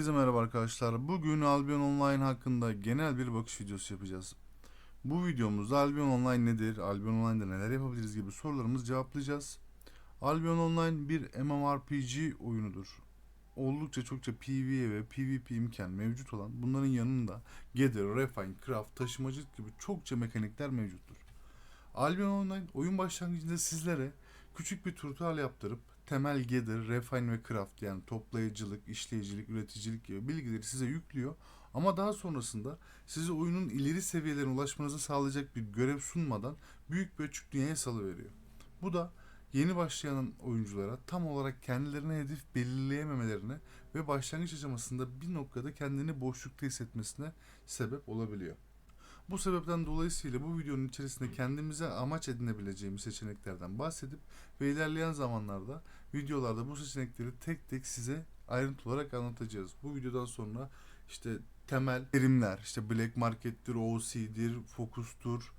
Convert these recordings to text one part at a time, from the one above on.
Herkese merhaba arkadaşlar. Bugün Albion Online hakkında genel bir bakış videosu yapacağız. Bu videomuzda Albion Online nedir, Albion Online'da neler yapabiliriz gibi sorularımızı cevaplayacağız. Albion Online bir MMORPG oyunudur. Oldukça çokça PvE ve PvP imkan mevcut olan bunların yanında Gather, Refine, Craft, taşımacılık gibi çokça mekanikler mevcuttur. Albion Online oyun başlangıcında sizlere küçük bir tutorial yaptırıp temel gather, refine ve craft yani toplayıcılık, işleyicilik, üreticilik gibi bilgileri size yüklüyor. Ama daha sonrasında size oyunun ileri seviyelerine ulaşmanızı sağlayacak bir görev sunmadan büyük bir açık dünyaya salıveriyor. Bu da yeni başlayan oyunculara tam olarak kendilerine hedef belirleyememelerine ve başlangıç aşamasında bir noktada kendini boşlukta hissetmesine sebep olabiliyor. Bu sebepten dolayısıyla bu videonun içerisinde kendimize amaç edinebileceğimiz seçeneklerden bahsedip ve ilerleyen zamanlarda videolarda bu seçenekleri tek tek size ayrıntı olarak anlatacağız. Bu videodan sonra işte temel terimler, işte Black Market'tir, OC'dir, Focus'tur,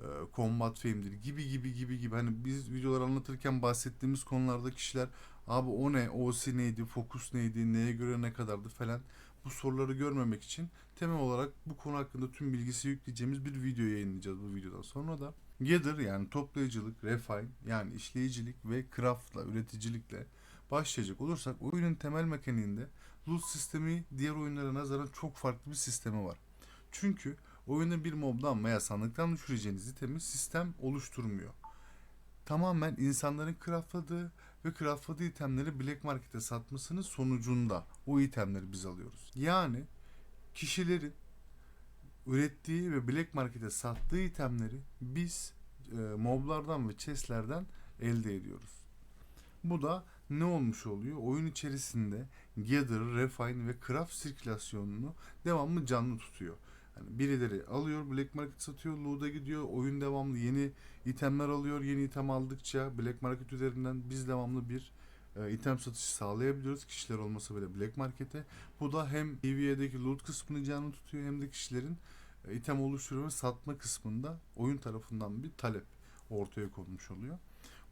e, Combat Fame'dir gibi gibi gibi gibi. Hani biz videolar anlatırken bahsettiğimiz konularda kişiler abi o ne, OC neydi, Focus neydi, neye göre ne kadardı? falan bu soruları görmemek için temel olarak bu konu hakkında tüm bilgisi yükleyeceğimiz bir video yayınlayacağız bu videodan sonra da. Gather yani toplayıcılık, refine yani işleyicilik ve craftla, üreticilikle başlayacak olursak oyunun temel mekaniğinde loot sistemi diğer oyunlara nazaran çok farklı bir sistemi var. Çünkü oyunda bir mobdan veya sandıktan düşüreceğiniz itemi sistem oluşturmuyor. Tamamen insanların craftladığı ve craftladığı itemleri Black Market'e satmasının sonucunda o itemleri biz alıyoruz. Yani kişilerin ürettiği ve Black Market'e sattığı itemleri biz e, moblardan ve chestlerden elde ediyoruz. Bu da ne olmuş oluyor? Oyun içerisinde gather, refine ve craft sirkülasyonunu devamlı canlı tutuyor. Yani birileri alıyor, Black Market satıyor, loot'a gidiyor, oyun devamlı yeni itemler alıyor. Yeni item aldıkça Black Market üzerinden biz devamlı bir e, item satışı sağlayabiliyoruz. Kişiler olmasa bile Black Market'e. Bu da hem PvE'deki loot kısmını canlı tutuyor hem de kişilerin e, item oluşturuyor ve satma kısmında oyun tarafından bir talep ortaya konmuş oluyor.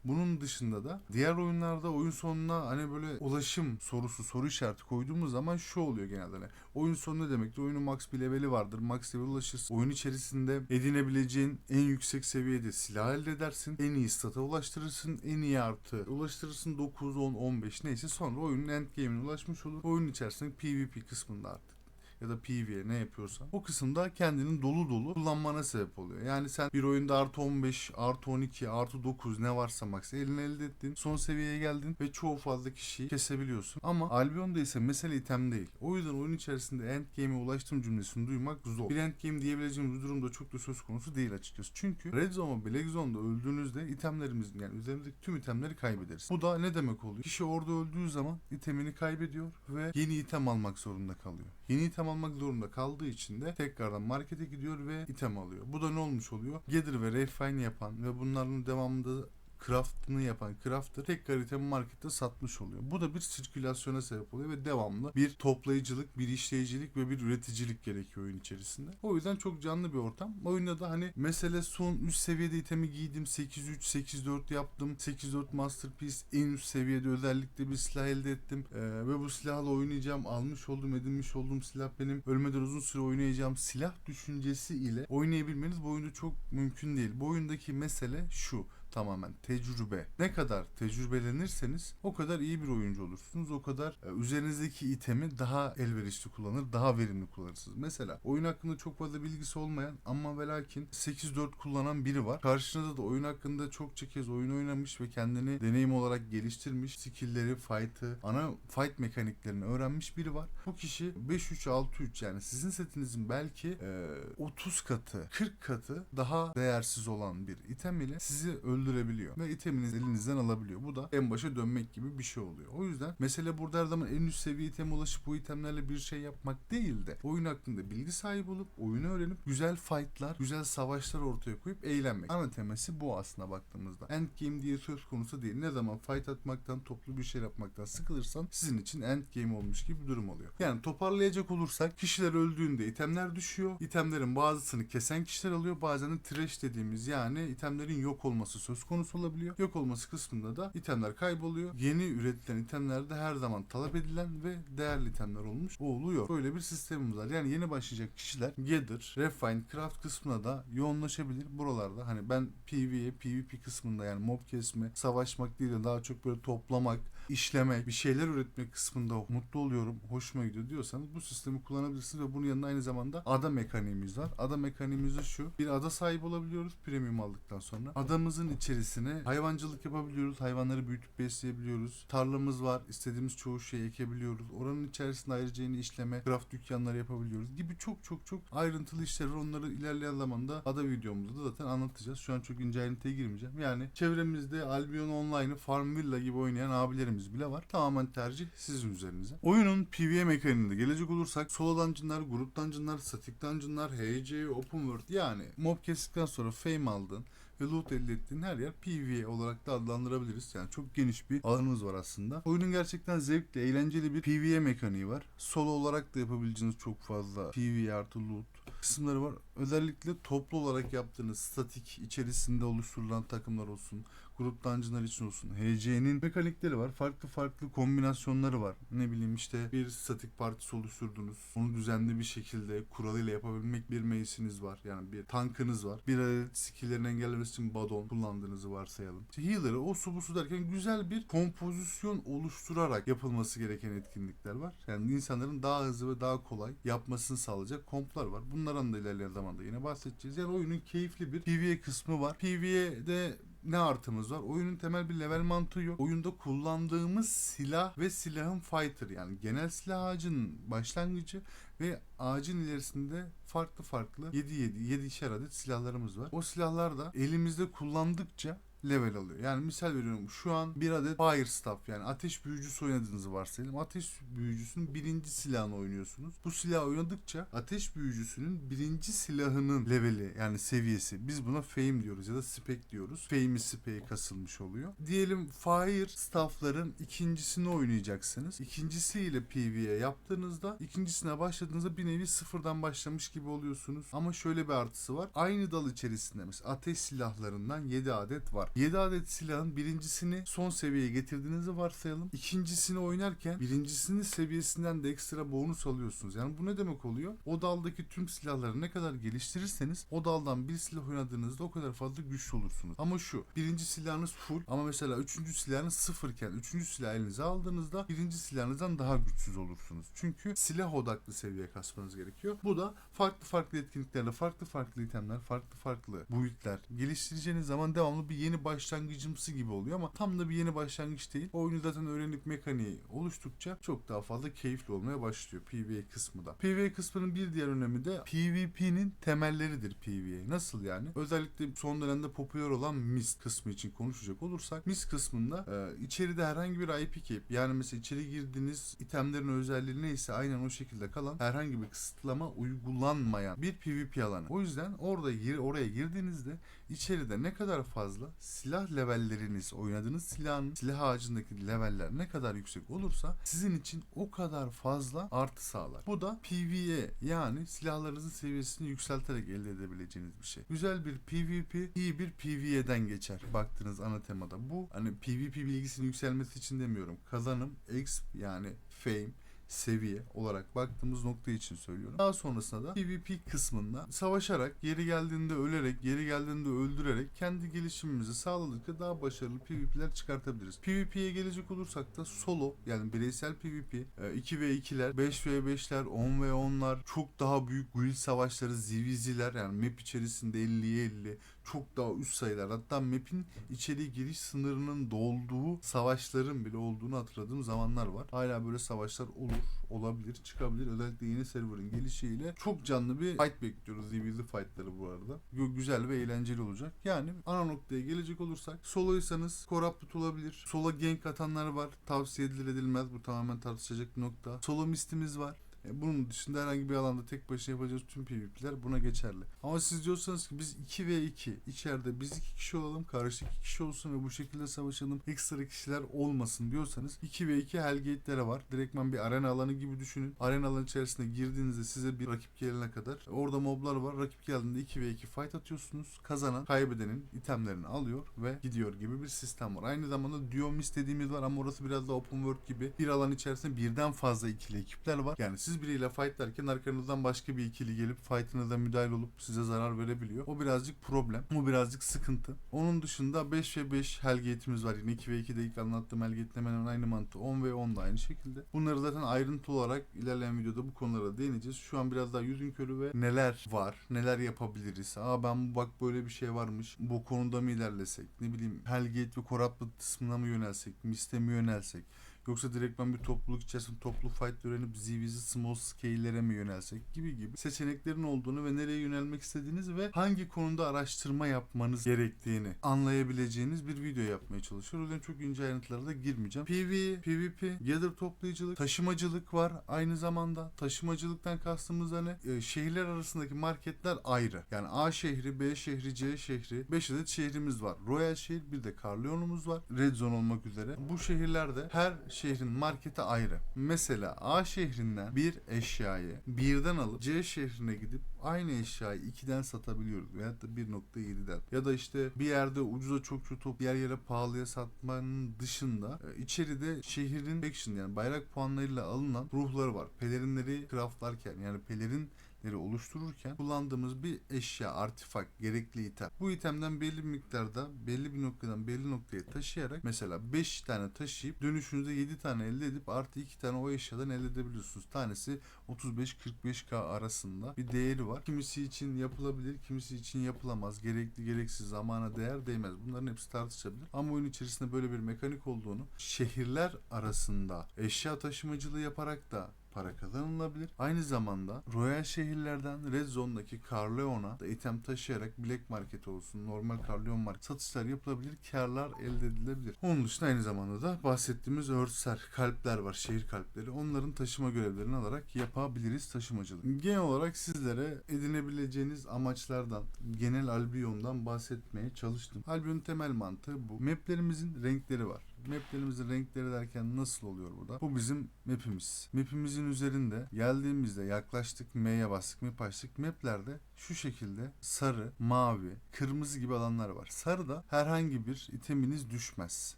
Bunun dışında da diğer oyunlarda oyun sonuna hani böyle ulaşım sorusu soru işareti koyduğumuz zaman şu oluyor genelde. Hani oyun sonu ne demektir? Oyunun max bir leveli vardır. Max level ulaşırsın. Oyun içerisinde edinebileceğin en yüksek seviyede silah elde edersin. En iyi stata ulaştırırsın. En iyi artı ulaştırırsın. 9, 10, 15 neyse sonra oyunun end game'ine ulaşmış olur. Oyunun içerisinde PvP kısmında artık ya da PvE ne yapıyorsan o kısımda kendinin dolu dolu kullanmana sebep oluyor. Yani sen bir oyunda artı 15, artı 12, artı 9 ne varsa max eline elde ettin. Son seviyeye geldin ve çoğu fazla kişiyi kesebiliyorsun. Ama Albion'da ise mesele item değil. O yüzden oyun içerisinde end game'e ulaştım cümlesini duymak zor. Bir end game diyebileceğimiz durumda çok da söz konusu değil açıkçası. Çünkü Red Zone ve Black Zone'da öldüğünüzde itemlerimizin yani üzerimizdeki tüm itemleri kaybederiz. Bu da ne demek oluyor? Kişi orada öldüğü zaman itemini kaybediyor ve yeni item almak zorunda kalıyor. Yeni item almak zorunda kaldığı için de tekrardan markete gidiyor ve item alıyor. Bu da ne olmuş oluyor? Gather ve refine yapan ve bunların devamında craftını yapan crafter tekrar itemi markette satmış oluyor. Bu da bir sirkülasyona sebep oluyor ve devamlı bir toplayıcılık, bir işleyicilik ve bir üreticilik gerekiyor oyun içerisinde. O yüzden çok canlı bir ortam. Oyunda da hani mesele son üst seviyede itemi giydim. 8-3, 8-4 yaptım. 8-4 Masterpiece en üst seviyede özellikle bir silah elde ettim. Ee, ve bu silahla oynayacağım. Almış olduğum, edinmiş olduğum silah benim. Ölmeden uzun süre oynayacağım silah düşüncesi ile oynayabilmeniz bu oyunda çok mümkün değil. Bu oyundaki mesele şu tamamen tecrübe. Ne kadar tecrübelenirseniz o kadar iyi bir oyuncu olursunuz. O kadar e, üzerinizdeki itemi daha elverişli kullanır, daha verimli kullanırsınız. Mesela oyun hakkında çok fazla bilgisi olmayan ama ve lakin 8-4 kullanan biri var. Karşınızda da oyun hakkında çokça kez oyun oynamış ve kendini deneyim olarak geliştirmiş, skill'leri, fight'ı, ana fight mekaniklerini öğrenmiş biri var. Bu kişi 5-3-6-3 yani sizin setinizin belki e, 30 katı, 40 katı daha değersiz olan bir item ile sizi öldürebiliyor ve iteminizi elinizden alabiliyor. Bu da en başa dönmek gibi bir şey oluyor. O yüzden mesele burada her zaman en üst seviye iteme ulaşıp bu itemlerle bir şey yapmak değil de oyun hakkında bilgi sahibi olup oyunu öğrenip güzel fightlar, güzel savaşlar ortaya koyup eğlenmek. Ana temesi bu aslında baktığımızda. Endgame diye söz konusu değil. Ne zaman fight atmaktan, toplu bir şey yapmaktan sıkılırsan sizin için endgame olmuş gibi bir durum oluyor. Yani toparlayacak olursak kişiler öldüğünde itemler düşüyor. İtemlerin bazısını kesen kişiler alıyor. Bazen de trash dediğimiz yani itemlerin yok olması söz konusu olabiliyor. Yok olması kısmında da itemler kayboluyor. Yeni üretilen itemlerde her zaman talep edilen ve değerli itemler olmuş oluyor. Böyle bir sistemimiz var. Yani yeni başlayacak kişiler Gather, Refine, Craft kısmına da yoğunlaşabilir. Buralarda hani ben PvE, PvP kısmında yani mob kesme, savaşmak değil de daha çok böyle toplamak, işlemek, bir şeyler üretmek kısmında mutlu oluyorum, hoşuma gidiyor diyorsanız bu sistemi kullanabilirsiniz ve bunun yanında aynı zamanda ada mekaniğimiz var. Ada mekaniğimiz de şu. Bir ada sahibi olabiliyoruz premium aldıktan sonra. Adamızın içerisine hayvancılık yapabiliyoruz. Hayvanları büyütüp besleyebiliyoruz. Tarlamız var. istediğimiz çoğu şeyi ekebiliyoruz. Oranın içerisinde ayrıca yeni işleme, craft dükkanları yapabiliyoruz gibi çok çok çok ayrıntılı işler var. Onları ilerleyen zamanda ada videomuzda da zaten anlatacağız. Şu an çok ince ayrıntıya girmeyeceğim. Yani çevremizde Albion Online'ı Farmvilla gibi oynayan abilerimiz bile var. Tamamen tercih sizin üzerinize. Oyunun PvE mekaniğinde gelecek olursak solo dungeonlar, grup dungeonlar, static dungeonlar, HC, open world yani mob kestikten sonra fame aldın ve loot elde ettiğin her yer PvE olarak da adlandırabiliriz. Yani çok geniş bir alanımız var aslında. Oyunun gerçekten zevkli, eğlenceli bir PvE mekaniği var. Solo olarak da yapabileceğiniz çok fazla PvE artı loot kısımları var. Özellikle toplu olarak yaptığınız statik içerisinde oluşturulan takımlar olsun, grup için olsun. HC'nin mekanikleri var. Farklı farklı kombinasyonları var. Ne bileyim işte bir statik partisi oluşturdunuz. Onu düzenli bir şekilde kuralıyla yapabilmek bir mace'iniz var. Yani bir tankınız var. Bir adet skill'lerini engellemesi için badon kullandığınızı varsayalım. İşte healer'ı o su bu su derken güzel bir kompozisyon oluşturarak yapılması gereken etkinlikler var. Yani insanların daha hızlı ve daha kolay yapmasını sağlayacak komplar var. Bunlardan da ilerleyen zamanda yine bahsedeceğiz. Yani oyunun keyifli bir PvE kısmı var. PvE'de ne artımız var? Oyunun temel bir level mantığı yok. Oyunda kullandığımız silah ve silahın fighter yani genel silah ağacının başlangıcı ve ağacın ilerisinde farklı farklı 7 7 7'şer adet silahlarımız var. O silahlar da elimizde kullandıkça level alıyor. Yani misal veriyorum şu an bir adet fire staff yani ateş büyücüsü oynadığınızı varsayalım. Ateş büyücüsünün birinci silahını oynuyorsunuz. Bu silahı oynadıkça ateş büyücüsünün birinci silahının leveli yani seviyesi. Biz buna fame diyoruz ya da spec diyoruz. Fame'i spec'e kasılmış oluyor. Diyelim fire staffların ikincisini oynayacaksınız. İkincisiyle PvE yaptığınızda ikincisine başladığınızda bir nevi sıfırdan başlamış gibi oluyorsunuz. Ama şöyle bir artısı var. Aynı dal içerisinde mesela ateş silahlarından 7 adet var. 7 adet silahın birincisini son seviyeye getirdiğinizi varsayalım. İkincisini oynarken birincisinin seviyesinden de ekstra bonus alıyorsunuz. Yani bu ne demek oluyor? O daldaki tüm silahları ne kadar geliştirirseniz o daldan bir silah oynadığınızda o kadar fazla güçlü olursunuz. Ama şu birinci silahınız full ama mesela üçüncü silahınız sıfırken üçüncü silah elinize aldığınızda birinci silahınızdan daha güçsüz olursunuz. Çünkü silah odaklı seviye kasmanız gerekiyor. Bu da farklı farklı etkinliklerle farklı farklı itemler, farklı farklı build'ler geliştireceğiniz zaman devamlı bir yeni başlangıcımsı gibi oluyor ama tam da bir yeni başlangıç değil. Oyunu zaten öğrenip mekaniği oluştukça çok daha fazla keyifli olmaya başlıyor PvE kısmı da. PvE kısmının bir diğer önemi de PvP'nin temelleridir PvE. Nasıl yani? Özellikle son dönemde popüler olan Mist kısmı için konuşacak olursak Mist kısmında e, içeride herhangi bir IP keyip yani mesela içeri girdiğiniz itemlerin özelliği neyse aynen o şekilde kalan herhangi bir kısıtlama uygulanmayan bir PvP alanı. O yüzden orada gir, oraya girdiğinizde içeride ne kadar fazla silah levelleriniz, oynadığınız silahın silah ağacındaki leveller ne kadar yüksek olursa sizin için o kadar fazla artı sağlar. Bu da PvE yani silahlarınızın seviyesini yükselterek elde edebileceğiniz bir şey. Güzel bir PvP, iyi bir PvE'den geçer. Baktığınız ana temada. Bu hani PvP bilgisinin yükselmesi için demiyorum. Kazanım, exp yani fame, seviye olarak baktığımız nokta için söylüyorum. Daha sonrasında da PvP kısmında savaşarak, yeri geldiğinde ölerek, yeri geldiğinde öldürerek kendi gelişimimizi sağladıkça daha başarılı PvP'ler çıkartabiliriz. PvP'ye gelecek olursak da solo yani bireysel PvP, 2v2'ler, 5v5'ler, 10v10'lar, çok daha büyük guild savaşları, ziviziler yani map içerisinde 50'ye 50 çok daha üst sayılar. Hatta map'in içeri giriş sınırının dolduğu savaşların bile olduğunu hatırladığım zamanlar var. Hala böyle savaşlar olur, olabilir, çıkabilir. Özellikle yeni serverın gelişiyle çok canlı bir fight bekliyoruz. Zivilli fightları bu arada. Gü- Güzel ve eğlenceli olacak. Yani ana noktaya gelecek olursak soloysanız corrupted olabilir. Solo gank atanlar var. Tavsiye edilir edilmez. Bu tamamen tartışacak bir nokta. Solo mistimiz var. E, bunun dışında herhangi bir alanda tek başına yapacağız tüm PvP'ler buna geçerli. Ama siz diyorsanız ki biz 2 ve 2 içeride biz 2 kişi olalım karşı 2 kişi olsun ve bu şekilde savaşalım ekstra kişiler olmasın diyorsanız 2 ve 2 Hellgate'lere var. Direktman bir arena alanı gibi düşünün. Arena alanı içerisinde girdiğinizde size bir rakip gelene kadar orada moblar var. Rakip geldiğinde 2 ve 2 fight atıyorsunuz. Kazanan kaybedenin itemlerini alıyor ve gidiyor gibi bir sistem var. Aynı zamanda Duomis dediğimiz var ama orası biraz da open world gibi. Bir alan içerisinde birden fazla ikili ekipler var. Yani siz biriyle fightlarken arkanızdan başka bir ikili gelip fight'ınıza müdahil olup size zarar verebiliyor. O birazcık problem. O birazcık sıkıntı. Onun dışında 5 ve 5 Hellgate'imiz var. Yine 2 ve 2'de ilk anlattığım Hellgate'le hemen aynı mantığı. 10 ve 10 da aynı şekilde. Bunları zaten ayrıntı olarak ilerleyen videoda bu konulara değineceğiz. Şu an biraz daha yüzün körü ve neler var, neler yapabiliriz. Aa ben bak böyle bir şey varmış. Bu konuda mı ilerlesek? Ne bileyim Hellgate ve Corrupted kısmına mı yönelsek? Mist'e mi yönelsek? Yoksa direktmen bir topluluk içerisinde toplu fight öğrenip ZVZ small scale'lere mi yönelsek gibi gibi seçeneklerin olduğunu ve nereye yönelmek istediğiniz ve hangi konuda araştırma yapmanız gerektiğini anlayabileceğiniz bir video yapmaya çalışıyorum. O yüzden çok ince ayrıntılara da girmeyeceğim. PvE, PvP, gather toplayıcılık, taşımacılık var aynı zamanda. Taşımacılıktan kastımız da ne? Ee, şehirler arasındaki marketler ayrı. Yani A şehri, B şehri, C şehri. 5 adet şehrimiz var. Royal şehir bir de Carleon'umuz var. Red Zone olmak üzere. Bu şehirlerde her şehrin marketi ayrı. Mesela A şehrinden bir eşyayı birden alıp C şehrine gidip aynı eşyayı 2'den satabiliyoruz. Veyahut da 1.7'den. Ya da işte bir yerde ucuza çok kötü diğer yere pahalıya satmanın dışında e, içeride şehrin action yani bayrak puanlarıyla alınan ruhları var. Pelerinleri craftlarken yani pelerin oluştururken kullandığımız bir eşya, artifak, gerekli item. Bu itemden belli bir miktarda belli bir noktadan belli noktaya taşıyarak mesela 5 tane taşıyıp dönüşünüzde 7 tane elde edip artı 2 tane o eşyadan elde edebiliyorsunuz. Tanesi 35-45k arasında bir değeri var. Kimisi için yapılabilir, kimisi için yapılamaz. Gerekli gereksiz zamana değer değmez. Bunların hepsi tartışabilir. Ama oyun içerisinde böyle bir mekanik olduğunu şehirler arasında eşya taşımacılığı yaparak da para kazanılabilir. Aynı zamanda Royal şehirlerden Red Zone'daki Carleon'a da item taşıyarak Black Market olsun, normal Carleon Market satışlar yapılabilir, karlar elde edilebilir. Onun dışında aynı zamanda da bahsettiğimiz örtser, kalpler var, şehir kalpleri. Onların taşıma görevlerini alarak yapabiliriz taşımacılık. Genel olarak sizlere edinebileceğiniz amaçlardan, genel Albion'dan bahsetmeye çalıştım. Albion'un temel mantığı bu. Maplerimizin renkleri var. Maplerimizin renkleri derken nasıl oluyor burada? Bu bizim mapimiz. Mapimizin üzerinde geldiğimizde yaklaştık M'ye bastık map açtık. Maplerde şu şekilde sarı, mavi, kırmızı gibi alanlar var. Sarıda herhangi bir iteminiz düşmez.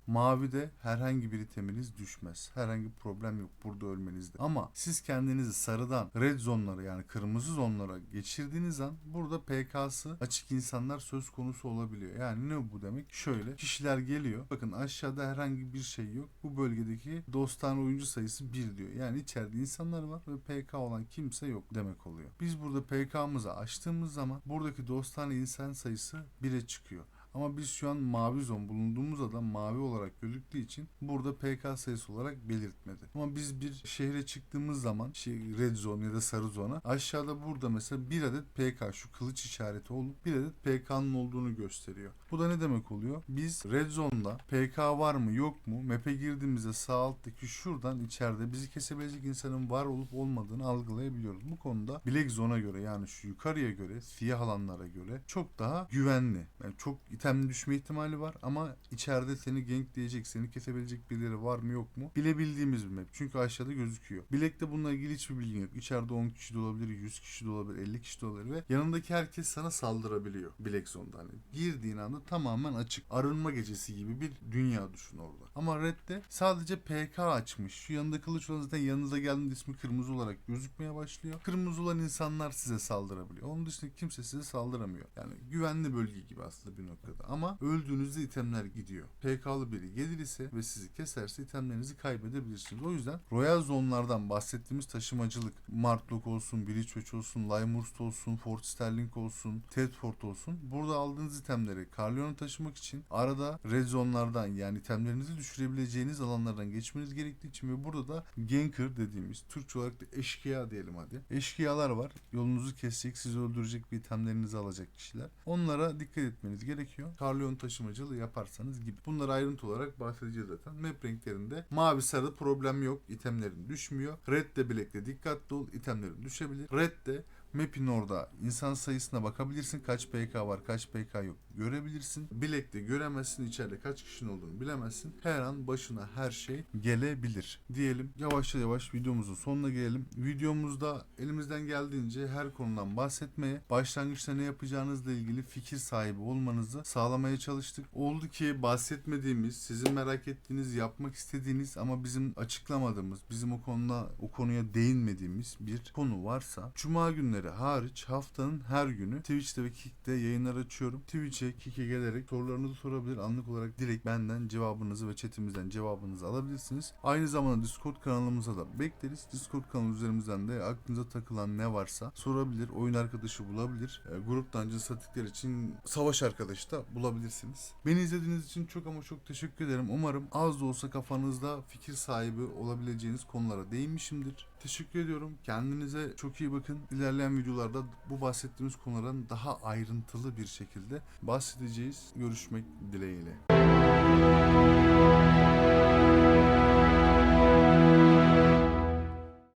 Mavide herhangi bir iteminiz düşmez. Herhangi bir problem yok burada ölmenizde. Ama siz kendinizi sarıdan red zonlara yani kırmızı zonlara geçirdiğiniz an burada PK'sı açık insanlar söz konusu olabiliyor. Yani ne bu demek? Şöyle kişiler geliyor. Bakın aşağıda herhangi bir şey yok. Bu bölgedeki dostane oyuncu sayısı 1 diyor. Yani içeride insanlar var ve PK olan kimse yok demek oluyor. Biz burada PK'mızı açtığımız zaman buradaki dostane insan sayısı 1'e çıkıyor. Ama biz şu an mavi zon bulunduğumuz adam mavi olarak gözüktüğü için burada PK sayısı olarak belirtmedi. Ama biz bir şehre çıktığımız zaman şey red zone ya da sarı zona aşağıda burada mesela bir adet PK şu kılıç işareti olup bir adet PK'nın olduğunu gösteriyor. Bu da ne demek oluyor? Biz red zone'da PK var mı yok mu map'e girdiğimizde sağ alttaki şuradan içeride bizi kesebilecek insanın var olup olmadığını algılayabiliyoruz. Bu konuda Black Zone'a göre yani şu yukarıya göre siyah alanlara göre çok daha güvenli. Yani çok itemli düşme ihtimali var ama içeride seni gankleyecek, seni kesebilecek birileri var mı yok mu? Bilebildiğimiz bir map. Çünkü aşağıda gözüküyor. Black'te bununla ilgili hiçbir bilgin yok. İçeride 10 kişi de olabilir, 100 kişi de olabilir, 50 kişi de olabilir ve yanındaki herkes sana saldırabiliyor Black Zone'da. Hani girdiğin anda tamamen açık. Arınma gecesi gibi bir dünya düşün orada. Ama Red'de sadece PK açmış. Şu yanında kılıç olan zaten yanınıza geldiğinde ismi kırmızı olarak gözükmeye başlıyor. Kırmızı olan insanlar size saldırabiliyor. Onun dışında kimse size saldıramıyor. Yani güvenli bölge gibi aslında bir noktada. Ama öldüğünüzde itemler gidiyor. PK'lı biri gelir ise ve sizi keserse itemlerinizi kaybedebilirsiniz. O yüzden Royal Zone'lardan bahsettiğimiz taşımacılık, Martlock olsun, Bridgewatch olsun, Limehurst olsun, Fort Sterling olsun, Tedford olsun. Burada aldığınız itemleri Carleon'a taşımak için arada Red Zone'lardan yani itemlerinizi düşürebileceğiniz alanlardan geçmeniz gerektiği için ve burada da Ganker dediğimiz Türkçe olarak da eşkıya diyelim hadi. Eşkıyalar var. Yolunuzu kesecek, sizi öldürecek bir itemlerinizi alacak kişiler. Onlara dikkat etmeniz gerekiyor. Gerekiyor. Karlyon taşımacılığı yaparsanız gibi. Bunları ayrıntı olarak bahsedeceğiz zaten. Map renklerinde mavi sarı problem yok. itemlerin düşmüyor. Red de bilekle dikkatli ol. itemlerin düşebilir. Red de Map'in orada insan sayısına bakabilirsin. Kaç PK var, kaç PK yok görebilirsin. Bilekte göremezsin. içeride kaç kişinin olduğunu bilemezsin. Her an başına her şey gelebilir. Diyelim yavaş yavaş videomuzun sonuna gelelim. Videomuzda elimizden geldiğince her konudan bahsetmeye, başlangıçta ne yapacağınızla ilgili fikir sahibi olmanızı sağlamaya çalıştık. Oldu ki bahsetmediğimiz, sizin merak ettiğiniz, yapmak istediğiniz ama bizim açıklamadığımız, bizim o konuda o konuya değinmediğimiz bir konu varsa Cuma günleri hariç haftanın her günü Twitch'te ve Kick'te yayınlar açıyorum. Twitch'e, Kick'e gelerek sorularınızı sorabilir. Anlık olarak direkt benden cevabınızı ve chatimizden cevabınızı alabilirsiniz. Aynı zamanda Discord kanalımıza da bekleriz. Discord kanalı üzerimizden de aklınıza takılan ne varsa sorabilir. Oyun arkadaşı bulabilir. E, grup Dungeon statikler için savaş arkadaşı da bulabilirsiniz. Beni izlediğiniz için çok ama çok teşekkür ederim. Umarım az da olsa kafanızda fikir sahibi olabileceğiniz konulara değinmişimdir. Teşekkür ediyorum. Kendinize çok iyi bakın. İlerleyen videolarda bu bahsettiğimiz konulardan daha ayrıntılı bir şekilde bahsedeceğiz. Görüşmek dileğiyle.